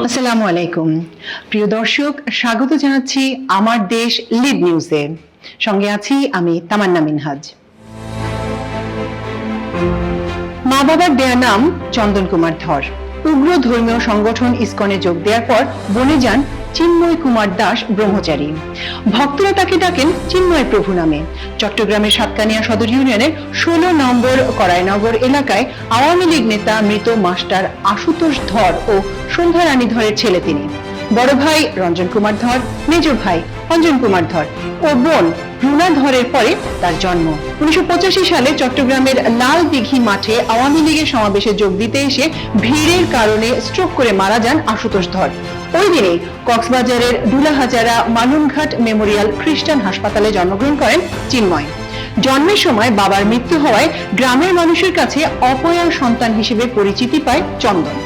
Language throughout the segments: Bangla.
আসসালামু আলাইকুম। প্রিয় দর্শক, স্বাগত জানাচ্ছি আমার দেশ লিড নিউজে। সঙ্গে আছি আমি তামান্না মিনহাজ। মা বাবার দেয়া নাম চন্দন কুমার ধর। উগ্র ধর্মীয় সংগঠন ইসকনে যোগ দেওয়ার পর বনে যান চিন্ময় কুমার দাস ব্রহ্মচারী। ভক্তরা তাকে ডাকেন চিন্ময় প্রভু নামে। চট্টগ্রামের সাতকানিয়া সদর ইউনিয়নের ষোলো নম্বর করাইনগর এলাকায় আওয়ামী লীগ নেতা মৃত মাস্টার আশুতোষ ধর ও সন্ধ্যা রানী ধরের ছেলে তিনি। বড় ভাই রঞ্জন কুমার ধর মেজ ভাই অঞ্জন কুমার ধর ও বোন রুনা ধরের পরে তার জন্ম। উনিশশো পঁচাশি সালে চট্টগ্রামের লাল দিঘি মাঠে আওয়ামী লীগের সমাবেশে যোগ দিতে এসে ভিড়ের কারণে স্ট্রোক করে মারা যান আশুতোষ ধর। ওই দিনে কক্সবাজারের দুলাহাজারা মালুনঘাট মেমোরিয়াল খ্রিস্টান হাসপাতালে জন্মগ্রহণ করেন চিন্ময়। জন্মের সময় বাবার মৃত্যু হওয়ায় গ্রামের মানুষের কাছে অপয়া সন্তান হিসেবে পরিচিতি পায় চন্দন।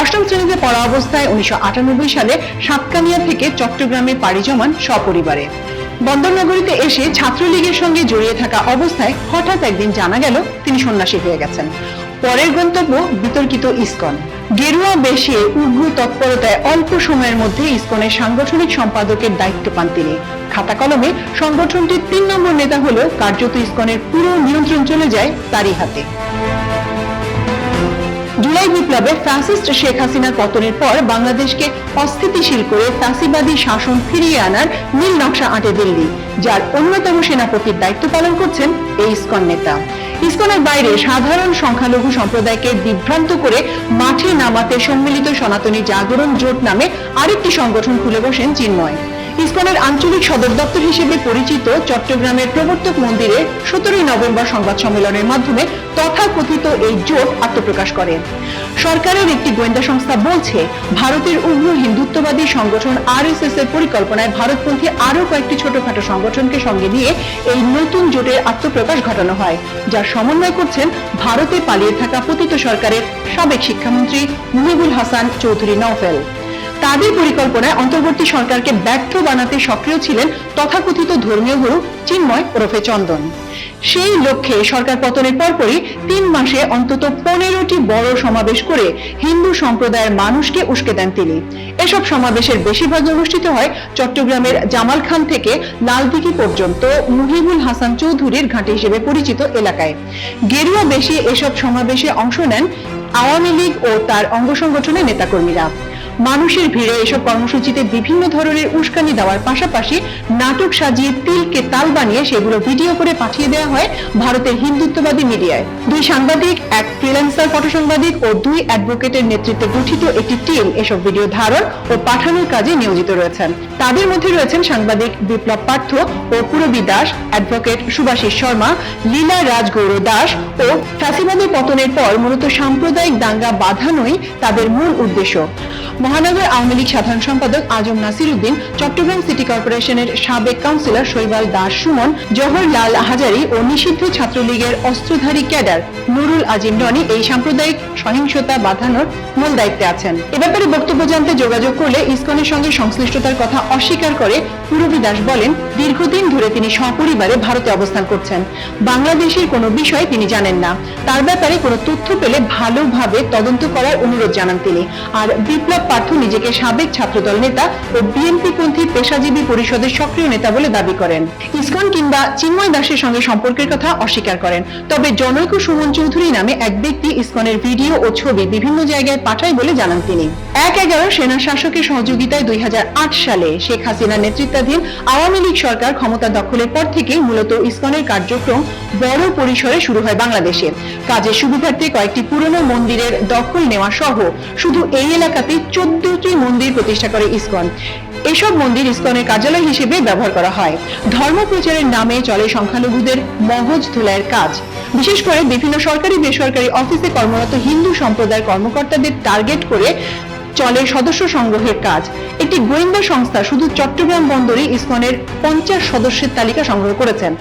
অষ্টম শ্রেণীতে পড়া অবস্থায় উনিশশো আটানব্বই সালে সাতকানিয়া থেকে চট্টগ্রামে পাড়ি জমান সপরিবারে। বন্দরনগরীতে এসে ছাত্রলীগের সঙ্গে জড়িয়ে থাকা অবস্থায় হঠাৎ একদিন জানা গেল তিনি সন্ন্যাসী হয়ে গেছেন। পরের গন্তব্য বিতর্কিত ইসকন। গেরুয়া বেশে উগ্র তৎপরতায় অল্প সময়ের মধ্যে ইসকনের সাংগঠনিক সম্পাদকের দায়িত্ব পান তিনি। খাতা কলমে সংগঠনটির তিন নম্বর নেতা হলেও কার্যত ইসকনের পুরো নিয়ন্ত্রণ চলে যায় তারই হাতে। জুলাই বিপ্লবে ফ্যাসিস্ট শেখ হাসিনার পতনের পর বাংলাদেশকে অস্থিতিশীল করে ফ্যাসিবাদী শাসন ফিরিয়ে আনার নীল নকশা আঁটে দিল্লি, যার অন্যতম সেনাপতির দায়িত্ব পালন করছেন এই ইসকন নেতা। ইসকনের বাইরে সাধারণ সংখ্যালঘু সম্প্রদায়কে বিভ্রান্ত করে মাঠে নামাতে সম্মিলিত সনাতনী জাগরণ জোট নামে আরেকটি সংগঠন খুলে বসেন চিন্ময়। ইসকনের আঞ্চলিক সদর দপ্তর হিসেবে পরিচিত চট্টগ্রামের প্রবর্তক মন্দিরে সতেরোই নভেম্বর সংবাদ সম্মেলনের মাধ্যমে তথাকথিত এই জোট আত্মপ্রকাশ করে। সরকারের একটি গোয়েন্দা সংস্থা বলছে, ভারতের উগ্র হিন্দুত্ববাদী সংগঠন আরএসএস এর পরিকল্পনায় ভারতপন্থী আরও কয়েকটি ছোটখাটো সংগঠনকে সঙ্গে নিয়ে এই নতুন জোটের আত্মপ্রকাশ ঘটানো হয় যার সমন্বয় করছেন ভারতে পালিয়ে থাকা পতিত সরকারের সাবেক শিক্ষামন্ত্রী মুহিবুল হাসান চৌধুরী নওফেল। তাদের পরিকল্পনায় অন্তর্বর্তী সরকারকে ব্যর্থ বানাতে সক্রিয় ছিলেন তথাকথিত ধর্মীয় গুরু চিন্ময় ওরফে চন্দন। সেই লক্ষ্যে সরকার পতনের পরপরই তিন মাসে অন্তত পনেরোটি বড় সমাবেশ করে হিন্দু সম্প্রদায়ের মানুষকে উস্কে দেন তিনি। এসব সমাবেশের বেশিরভাগ অনুষ্ঠিত হয় চট্টগ্রামের জামাল খান থেকে লালদিঘি পর্যন্ত মুহিবুল হাসান চৌধুরীর ঘাঁটি হিসেবে পরিচিত এলাকায়। গেরুয়া বেশি এসব সমাবেশে অংশ নেন আওয়ামী লীগ ও তার অঙ্গ সংগঠনের নেতাকর্মীরা। মানুষের ভিড়ে এসব কর্মসূচিতে বিভিন্ন ধরনের উস্কানি দেওয়ার পাশাপাশি নাটক সাজিয়ে তিলকে তাল বানিয়ে সেগুলো ভিডিও করে পাঠিয়ে দেওয়া হয় ভারতের হিন্দুত্ববাদী মিডিয়ায়। দুই সাংবাদিক, এক ফ্রিল্যান্সার ফটোসাংবাদিক ও দুই অ্যাডভোকেটের নেতৃত্বে গঠিত একটি টিম এসব ভিডিও ধারণ ও পাঠানোর কাজে নিয়োজিত রয়েছেন। তাদের মধ্যে রয়েছেন সাংবাদিক বিপ্লব পার্থ ও পুরবী দাস অ্যাডভোকেট সুভাষিস শর্মা, লীলা রাজগৌর দাস ও ফ্যাসিবাদের পতনের পর মূলত সাম্প্রদায়িক দাঙ্গা বাঁধানোই তাদের মূল উদ্দেশ্য। মহানগর আওয়ামী লীগ সাধারণ সম্পাদক আজম নাসির উদ্দিন, চট্টগ্রাম সিটি কর্পোরেশনের সাবেক কাউন্সিলর শৈবাল দাস সুমন, জওহরলাল হাজারি ও নিষিদ্ধ ছাত্রলীগের অস্ত্রধারী ক্যাডার নুরুল আজিম রনি এই সাম্প্রদায়িক সহিংসতা বাঁধানোর মূল দায়িত্বে আছেন। এ ব্যাপারে বক্তব্য জানতে যোগাযোগ করলে ইসকনের সঙ্গে সংশ্লিষ্টতার কথা অস্বীকার করে পুরবী দাস বলেন, দীর্ঘদিন ধরে তিনি সপরিবারে ভারতে অবস্থান করছেন। বাংলাদেশের কোনো বিষয় তিনি জানেন না। তার ব্যাপারে কোনো তথ্য পেলে ভালোভাবে তদন্ত করার অনুরোধ জানান তিনি। আর বিপ্লব পার্থ নিজেকে সাবেক ছাত্রদল নেতা ও বিএনপি পন্থী পেশাজীবী পরিষদের সক্রিয় নেতা বলে দাবি করেন। ইসকন কিংবা চিন্ময় দাসের সঙ্গে সম্পর্কের কথা অস্বীকার করেন। তবে জনৈক সুমন চৌধুরী নামে এক ব্যক্তি ইসকনের ভিডিও ও ছবি বিভিন্ন জায়গায় পাঠায় বলে জানান তিনি। এক এগারো সেনা শাসকের সহযোগিতায় দুই হাজার আট সালে শেখ হাসিনার নেতৃত্বাধীন আওয়ামী লীগ সরকার ক্ষমতা দখলের পর থেকে মূলত ইসকনের কার্যক্রম বড় পরিসরে শুরু হয় বাংলাদেশে কাজের সুবিধার্থে কয়েকটি পুরনো মন্দিরের দখল নেওয়া সহ শুধু এই এলাকাতে চোদ্দটি মন্দির প্রতিষ্ঠা করে ইসকন। এসব মন্দির ইসকনের কার্যালয় হিসেবে ব্যবহার করা হয়। ধর্ম প্রচারের নামে চলে সংখ্যালঘুদের মগজ ধুলাইয়ের কাজ। বিশেষ করে বিভিন্ন সরকারি বেসরকারি অফিসে কর্মরত হিন্দু সম্প্রদায়ের কর্মকর্তাদের টার্গেট করে চলে সদস্য সংগ্রহের কাজ। একটি গোয়েন্দা সংস্থা শুধু চট্টগ্রাম বন্দরে ইসকনের পঞ্চাশ সদস্যের তালিকা সংগ্রহ করেছেন।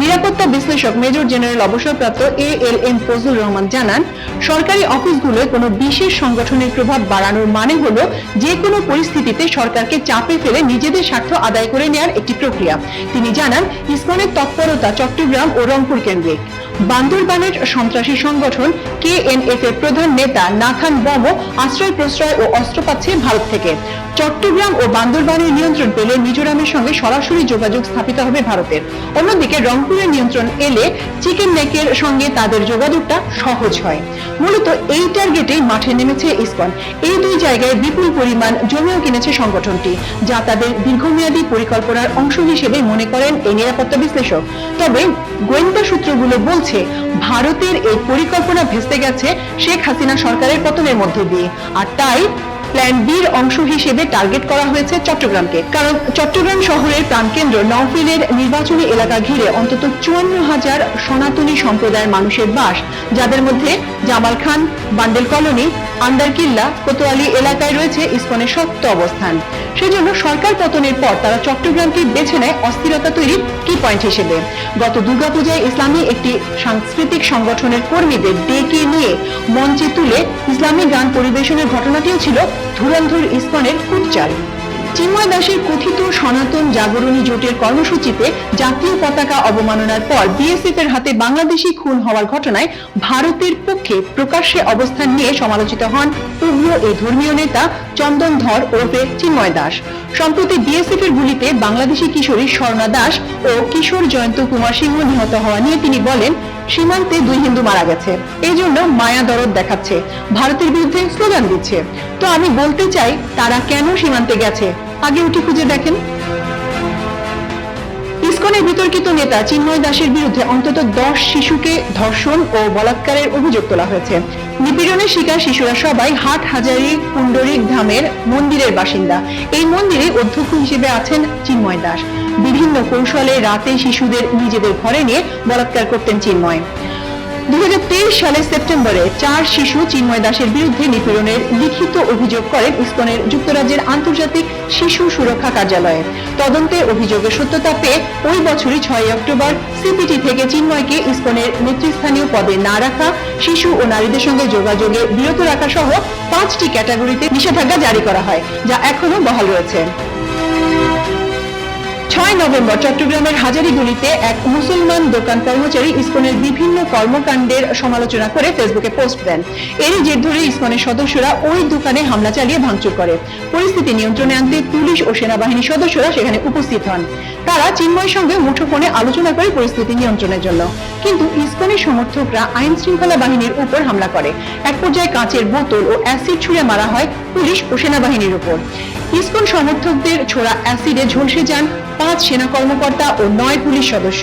নিরাপত্তা বিশ্লেষক মেজর জেনারেল অবসরপ্রাপ্ত A L M Fazlur Rahman জানান, সরকারি অফিসগুলোয় কোনো বিশেষ সংগঠনের প্রভাব বাড়ানোর মানে হলো যে কোনো পরিস্থিতিতে সরকারকে চাপে ফেলে নিজেদের স্বার্থ আদায় করে নেওয়ার একটি প্রক্রিয়া। তিনি জানান, ইসকনের তৎপরতা চট্টগ্রাম ও রংপুর কেন্দ্রিক। বান্দরবানের সন্ত্রাসী সংগঠন কেএনএফ এর প্রধান নেতা নাথান বমো আশ্রয় প্রশ্রয় ও অস্ত্র পাচ্ছে ভারত থেকে। চট্টগ্রাম ও বান্দরবানের নিয়ন্ত্রণ পেলে মিজোরামের সঙ্গে সরাসরি যোগাযোগ স্থাপিত হবে ভারতের। অন্যদিকে রংপুরের নিয়ন্ত্রণ এলে চিকেন নেকের সঙ্গে তাদের যোগাযোগটা সহজ হয়। মূলত এই টার্গেটে মাঠে নেমেছে ইসকন। এই দুই জায়গায় বিপুল পরিমাণ জমিও কিনেছে সংগঠনটি, যা তাদের দীর্ঘমেয়াদী পরিকল্পনার অংশ হিসেবে মনে করেন এই নিরাপত্তা বিশ্লেষক। তবে গোয়েন্দা সূত্রগুলো বলছে ভারতের এই পরিকল্পনা ভেস্তে গেছে শেখ হাসিনা সরকারের পতনের মধ্যে দিয়ে। আর তাই প্ল্যান বির অংশ হিসেবে টার্গেট করা হয়েছে চট্টগ্রামকে। কারণ চট্টগ্রাম শহরের প্রাণকেন্দ্র নওফিলের নির্বাচনী এলাকা ঘিরে অন্তত চুয়ান্ন হাজার সনাতনী সম্প্রদায়ের মানুষের বাস, যাদের মধ্যে জামাল খান, বান্ডেল কলোনি আন্দারকিল্লা কোতোয়ালি এলাকায় রয়েছে ইসকনের শক্ত অবস্থান। সেজন্য সরকার পতনের পর তারা চট্টগ্রামকে বেছে নেয় অস্থিরতা তৈরির কি পয়েন্ট হিসেবে। গত দুর্গাপূজায় ইসলামী একটি সাংস্কৃতিক সংগঠনের কর্মীদের ডেকে নিয়ে মঞ্চে তুলে ইসলামী গান পরিবেশনের ঘটনাটিও ছিল ধুরন্ধুর ইস্কনের কুটচাল চিন্ময় দাসের কথিত সনাতন জাগরণী জোটের কর্মসূচিতে জাতীয় পতাকা অবমাননার পর বিএসএফ এর হাতে বাংলাদেশি খুন হওয়ার ঘটনায় ভারতের পক্ষে প্রকাশ্যে অবস্থান নিয়ে সমালোচিত হন উগ্র এই ধর্মীয় নেতা চন্দন ধর ওরফে চিন্ময় দাস। সম্প্রতি বিএসএফ এর গুলিতে বাংলাদেশি কিশোরী স্বর্ণা দাস ও কিশোর জয়ন্ত কুমার সিংহ নিহত হওয়া নিয়ে তিনি বলেন সীমান্তে দুই হিন্দু মারা গেছে। এই জন্য মায়া দরদ দেখাচ্ছে। ভারতের বিরুদ্ধে স্লোগান দিচ্ছে। তো আমি বলতে চাই, তারা কেন সীমান্তে গেছে? আগে উঠে খুঁজে দেখেন। ইসকনের বিতর্কিত নেতা চিন্ময় দাসের বিরুদ্ধে অন্তত দশ শিশুকে ধর্ষণ ও বলাৎকারের অভিযোগ তোলা হয়েছে। নিপীড়নের শিকার শিশুরা সবাই হাট হাজারি পুণ্ডরিক ধামের মন্দিরের বাসিন্দা। এই মন্দিরে অধ্যক্ষ হিসেবে আছেন চিন্ময় দাস। বিভিন্ন কৌশলে রাতে শিশুদের নিজেদের ঘরে নিয়ে বলাৎকার করতেন চিন্ময়। দুই সালের সেপ্টেম্বরে চার শিশু চিন্ময় দাসের বিরুদ্ধে নিপীড়নের লিখিত অভিযোগ করেন ইসকনের যুক্তরাজ্যের আন্তর্জাতিক শিশু সুরক্ষা কার্যালয়ে। তদন্তে অভিযোগের সত্যতা পেয়ে ওই বছরই ছয় অক্টোবর সিপিটি থেকে চিন্ময়কে ইসকনের নেতৃস্থানীয় পদে না রাখা, শিশু ও নারীদের সঙ্গে যোগাযোগে বিরত রাখা সহ পাঁচটি ক্যাটাগরিতে নিষেধাজ্ঞা জারি করা হয়, যা এখনও বহাল রয়েছে। ছয় নভেম্বর চট্টগ্রামের হাজারিগুলিতে এক মুসলমান দোকান কর্মচারী ইসকনের বিভিন্ন কর্মকাণ্ডের সমালোচনা করে ফেসবুকে পোস্ট দেন। এরই জের ধরে ইসকনের সদস্যরা ওই দোকানে হামলা চালিয়ে ভাঙচুর করে। পরিস্থিতি নিয়ন্ত্রণে আনতে পুলিশ ও সেনাবাহিনী সদস্যরা সেখানে উপস্থিত হন। তারা চিন্ময়ের সঙ্গে মুঠোফোনে আলোচনা করে পরিস্থিতি নিয়ন্ত্রণের জন্য। কিন্তু ইসকনের সমর্থকরা আইন শৃঙ্খলা বাহিনীর উপর হামলা করে। এক পর্যায়ে কাঁচের বোতল ও অ্যাসিড ছুড়ে মারা হয় পুলিশ ও সেনাবাহিনীর উপর। ইসকন সমর্থকদের ছোড়া অ্যাসিডে ঝলসে যান পাঁচ সেনা কর্মকর্তা ও নয় পুলিশ সদস্য।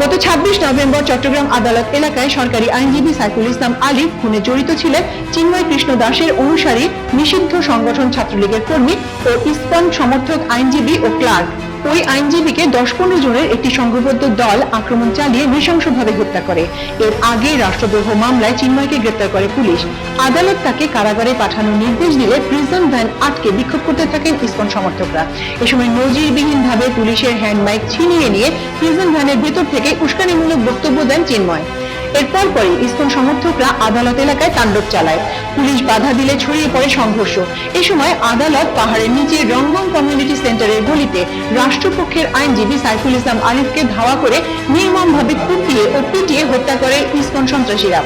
গত ছাব্বিশ নভেম্বর চট্টগ্রাম আদালত এলাকায় সরকারি আইনজীবী সাইফুল ইসলাম আলিফ খুনে জড়িত ছিলেন চিন্ময় কৃষ্ণ দাসের অনুসারী নিষিদ্ধ সংগঠন ছাত্রলীগের কর্মী ও ইসকন সমর্থক আইনজীবী ও ক্লার্ক। ওই আইনজীবীকে দশ পনেরো জনের একটি সংঘবদ্ধ দল আক্রমণ চালিয়ে নৃশংসভাবে হত্যা করে। এর আগে রাষ্ট্রদ্রোহ মামলায় চিন্ময়কে গ্রেপ্তার করে পুলিশ। আদালত তাকে কারাগারে পাঠানোর নির্দেশ দিলে প্রিজন ভ্যান আটকে বিক্ষোভ করতে থাকেন ইসকন সমর্থকরা। এ সময় নজিরবিহীনভাবে পুলিশের হ্যান্ড মাইক ছিনিয়ে নিয়ে প্রিজন ভ্যানের ভেতর থেকে উস্কানিমূলক বক্তব্য দেন চিন্ময়। এরপর পরে ইসকন সমর্থকরা আদালত এলাকায় তাণ্ডব চালায়। পুলিশ বাধা দিলে ছড়িয়ে পড়ে সংঘর্ষ। এ সময় আদালত পাহাড়ের নিচে রংবং কমিউনিটি সেন্টারের গলিতে রাষ্ট্রপক্ষের আইনজীবী সাইফুল ইসলাম আলিফকে ধাওয়া করে নির্মমভাবে কুপিয়ে ও পিটিয়ে হত্যা করে ইসকন সন্ত্রাসীরা।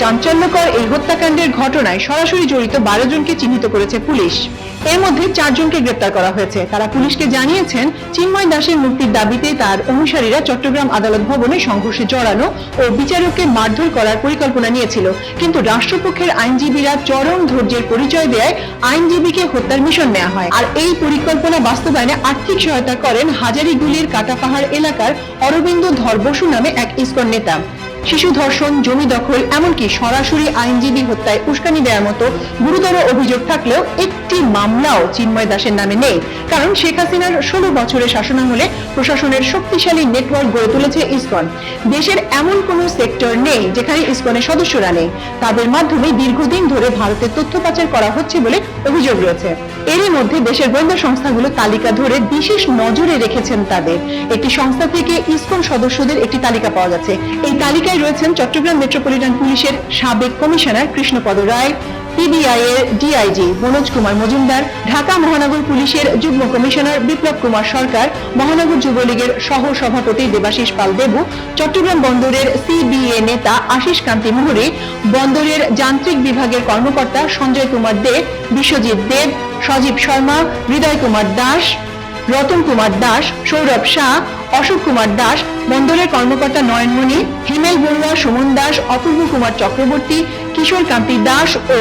চাঞ্চল্যকর এই হত্যাকাণ্ডের ঘটনায় সরাসরি জড়িত বারো জনকে চিহ্নিত করেছে পুলিশ। এর মধ্যে চারজনকে গ্রেপ্তার করা হয়েছে। তারা পুলিশকে জানিয়েছেন, চিন্ময় দাসের মুক্তির দাবিতে তার অনুসারীরা চট্টগ্রাম আদালত ভবনে সংঘর্ষে জড়ানো ও বিচারককে মারধর করার পরিকল্পনা নিয়েছিল। কিন্তু রাষ্ট্রপক্ষের আইনজীবীরা চরম ধৈর্যের পরিচয় দেয় আইনজীবীকে হত্যার মিশন নেওয়া হয়। আর এই পরিকল্পনা বাস্তবায়নে আর্থিক সহায়তা করেন হাজারিগুলির কাটাপাহাড় এলাকার অরবিন্দ ধর বসু নামে এক ইসকন নেতা। শিশু ধর্ষণ, জমি দখল, এমনকি সরাসরি আইনজীবী হত্যায় উস্কানি দেওয়ার মতো গুরুতর অভিযোগ থাকলেও একটি মামলাও চিন্ময় দাসের নামে নেই। কারণ শেখ হাসিনার ষোলো বছরের শাসনামলে প্রশাসনের শক্তিশালী নেটওয়ার্ক গড়ে তুলেছে ইসকন। দেশের এমন কোনো সেক্টর নেই যেখানে ইসকনের সদস্যরা নেই। তাদের মাধ্যমে দীর্ঘদিন ধরে ভারতের তথ্য পাচার করা হচ্ছে বলে অভিযোগ রয়েছে। এরই মধ্যে দেশের গোয়েন্দা সংস্থাগুলো তালিকা ধরে বিশেষ নজরে রেখেছেন তাদের। একটি সংস্থা থেকে ইসকন সদস্যদের একটি তালিকা পাওয়া যাচ্ছে। এই তালিকায় রয়েছেন চট্টগ্রাম মেট্রোপলিটন পুলিশের সাবেক কমিশনার কৃষ্ণপদ রায় পিবিআই এর ডিআইজি মনোজ কুমার মজুমদার, ঢাকা মহানগর পুলিশের যুগ্ম কমিশনার বিপ্লব কুমার সরকার, মহানগর যুবলীগের সহ সভাপতি দেবাশিস পাল দেবু, চট্টগ্রাম বন্দরের সিবিএ নেতা আশিস কান্তি মুহুরী, বন্দরের যান্ত্রিক বিভাগের কর্মকর্তা সঞ্জয় কুমার দেব বিশ্বজিৎ দেব, সজীব শর্মা, হৃদয় কুমার দাস রতন কুমার দাস, সৌরভ শাহ, অশোক কুমার দাস বন্দরের কর্মকর্তা নয়নমণি, হিমেল বড়ুয়া, সুমন দাস, অপূর্ব কুমার চক্রবর্তী কিশোর কান্তি দাস ও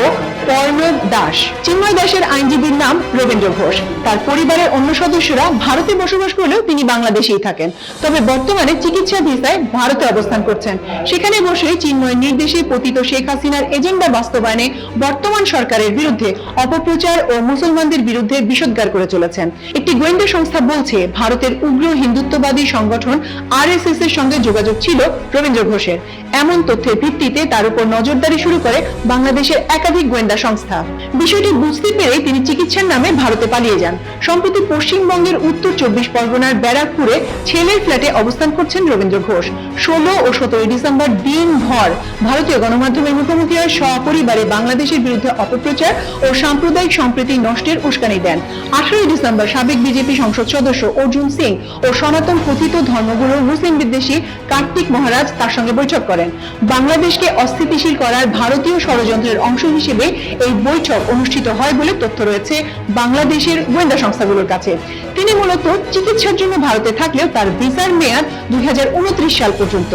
পর্ণব দাস। চিন্ময় দাসের আইনজীবীর নাম রবীন্দ্র ঘোষ। তার পরিবারের অন্য সদস্যরা ভারতে বসবাস করলেও তিনি বাংলাদেশেই থাকেন। তবে বর্তমানে চিকিৎসা ভিসায় ভারতে অবস্থান করছেন। সেখানে বসে চিন্ময়ের নির্দেশে পতিত শেখ হাসিনার এজেন্ডা বাস্তবায়নে বর্তমান সরকারের বিরুদ্ধে অপপ্রচার ও মুসলমানদের বিরুদ্ধে বিষোদ্গার করে চলেছেন। একটি গোয়েন্দা সংস্থা বলছে, ভারতের উগ্র হিন্দুত্ববাদী সংগঠন আরএসএস এর সঙ্গে যোগাযোগ ছিল রবীন্দ্র ঘোষের। এমন তথ্যের ভিত্তিতে তার উপর নজরদারি শুরু করে বাংলাদেশের একাধিক গোয়েন্দা সংস্থা। বিষয়টি বুঝতে পেরে তিনি চিকিৎসার নামে ভারতে পালিয়ে যান। সম্প্রতি পশ্চিমবঙ্গের উত্তর চব্বিশ পরগনার ব্যারাকপুরে ছেলের ফ্ল্যাটে অবস্থান করছেন রবীন্দ্র ঘোষ। ষোলো ও সতেরোই ডিসেম্বর দিনভর ভারতীয় গণমাধ্যমের মুখোমুখি হয়ে সপরিবারে বাংলাদেশের বিরুদ্ধে অপপ্রচার ও সাম্প্রদায়িক সম্প্রীতি নষ্টের উস্কানি দেন। আঠারোই ডিসেম্বর সাবেক বিজেপি সংসদ সদস্য অর্জুন সিং ও সনাতন কথিত ধর্মগুরুর মুসলিম বিদ্বেষী কার্তিক মহারাজ তার সঙ্গে বৈঠক করেন। বাংলাদেশকে অস্থিতিশীল করার ভারতীয় ষড়যন্ত্রের অংশ হিসেবে এই বৈঠক অনুষ্ঠিত হয় বলে তথ্য রয়েছে বাংলাদেশের গোয়েন্দা সংস্থাগুলোর কাছে। তিনি মূলত চিকিৎসার জন্য ভারতে থাকলেও তার ভিসার মেয়াদ দুই হাজার উনত্রিশ সাল পর্যন্ত।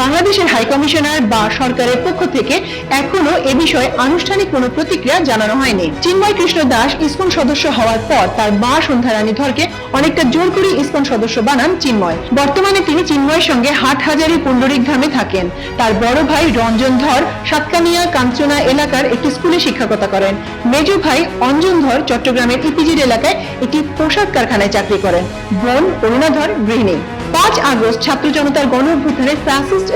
বাংলাদেশের হাই কমিশনার বা সরকারের পক্ষ থেকে এখনও এ বিষয়ে আনুষ্ঠানিক কোনো প্রতিক্রিয়া জানানো হয়নি। চিন্ময় কৃষ্ণ দাস ইসকন সদস্য হওয়ার পর তার মা সন্ধ্যারানী ধরকে অনেকটা জোর করে ইসকন সদস্য বানান চিন্ময়। বর্তমানে তিনি চিন্ময়ের সঙ্গে হাটহাজারী পুণ্ডরিক ধামে থাকেন। তার বড় ভাই রঞ্জন ধর সাতকানিয়া কাঞ্চনা এলাকার একটি স্কুলে শিক্ষকতা করেন। মেজ ভাই অঞ্জন ধর চট্টগ্রামের ইপিজির এলাকায় একটি পোশাক কারখানায় চাকরি করেন। বোন অরুণাধর গৃহিণী পাঁচ আগস্ট ছাত্র জনতার গণ অভ্যুত্থানে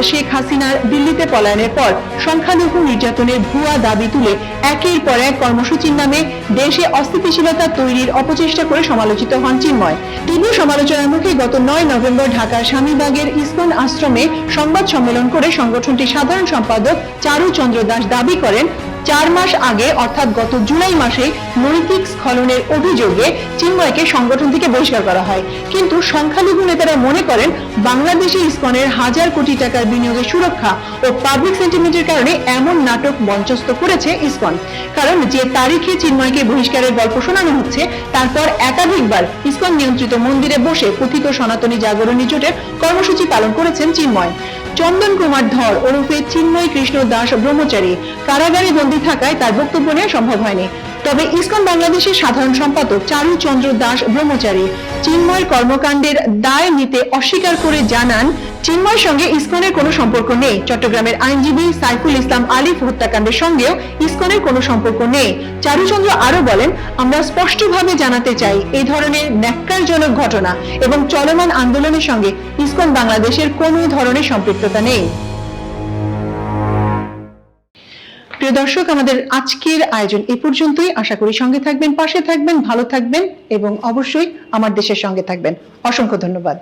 শেখ হাসিনার দিল্লিতে পলায়নের পর সংখ্যালঘু নির্যাতনের ভুয়া দাবি তুলে একের পর এক কর্মসূচির নামে দেশে অস্থিতিশীলতা তৈরির অপচেষ্টা করে সমালোচিত হন চিন্ময়। তীব্র সমালোচনার মুখে গত নয় নভেম্বর ঢাকার স্বামীবাগের ইসকন আশ্রমে সংবাদ সম্মেলন করে সংগঠনটির সাধারণ সম্পাদক চারু চন্দ্র দাস দাবি করেন চার মাস আগে, অর্থাৎ গত জুলাই মাসে, নৈতিক স্খলনের অভিযোগে চিন্ময়কে সংগঠন থেকে বহিষ্কার করা হয়। কিন্তু সংখ্যালঘু নেতারা মনে করেন, বাংলাদেশে ইসকনের হাজার কোটি টাকার বিনিয়োগের সুরক্ষা ও পাবলিক সেন্টিমেন্টের কারণে এমন নাটক মঞ্চস্থ করেছে ইসকন। কারণ যে তারিখে চিন্ময়কে বহিষ্কারের গল্প শোনানো হচ্ছে, তারপর একাধিকবার ইসকন নিয়ন্ত্রিত মন্দিরে বসে কথিত সনাতনী জাগরণী জোটের কর্মসূচি পালন করেছেন চিন্ময়। চন্দন কুমার ধর ওরফে চিন্ময় কৃষ্ণ দাস ব্রহ্মচারী। কারাগারে বন্দী থাকায় তার বক্তব্য নেওয়া সম্ভব হয়নি। তবে ইসকন বাংলাদেশের সাধারণ সম্পাদক চারু চন্দ্র দাস ব্রহ্মচারী চিন্ময় কর্মকাণ্ডের দায় নিতে অস্বীকার করে জানান, চিন্ময়ের সঙ্গে ইসকনের কোনো সম্পর্ক নেই। চট্টগ্রামের আইনজীবী সাইফুল ইসলাম আলিফ হত্যাকাণ্ডের সঙ্গেও ইসকনের কোনো সম্পর্ক নেই। চারুচন্দ্র আরও বলেন, আমরা স্পষ্টভাবে জানাতে চাই এই ধরনের ন্যাক্কারজনক ঘটনা এবং চলমান আন্দোলনের সঙ্গে ইসকন বাংলাদেশের কোনো ধরনের সম্পৃক্ততা নেই। প্রিয় দর্শক, আমাদের আজকের আয়োজন এ পর্যন্তই। আশা করি সঙ্গে থাকবেন, পাশে থাকবেন, ভালো থাকবেন এবং অবশ্যই আমার দেশের সঙ্গে থাকবেন। অসংখ্য ধন্যবাদ।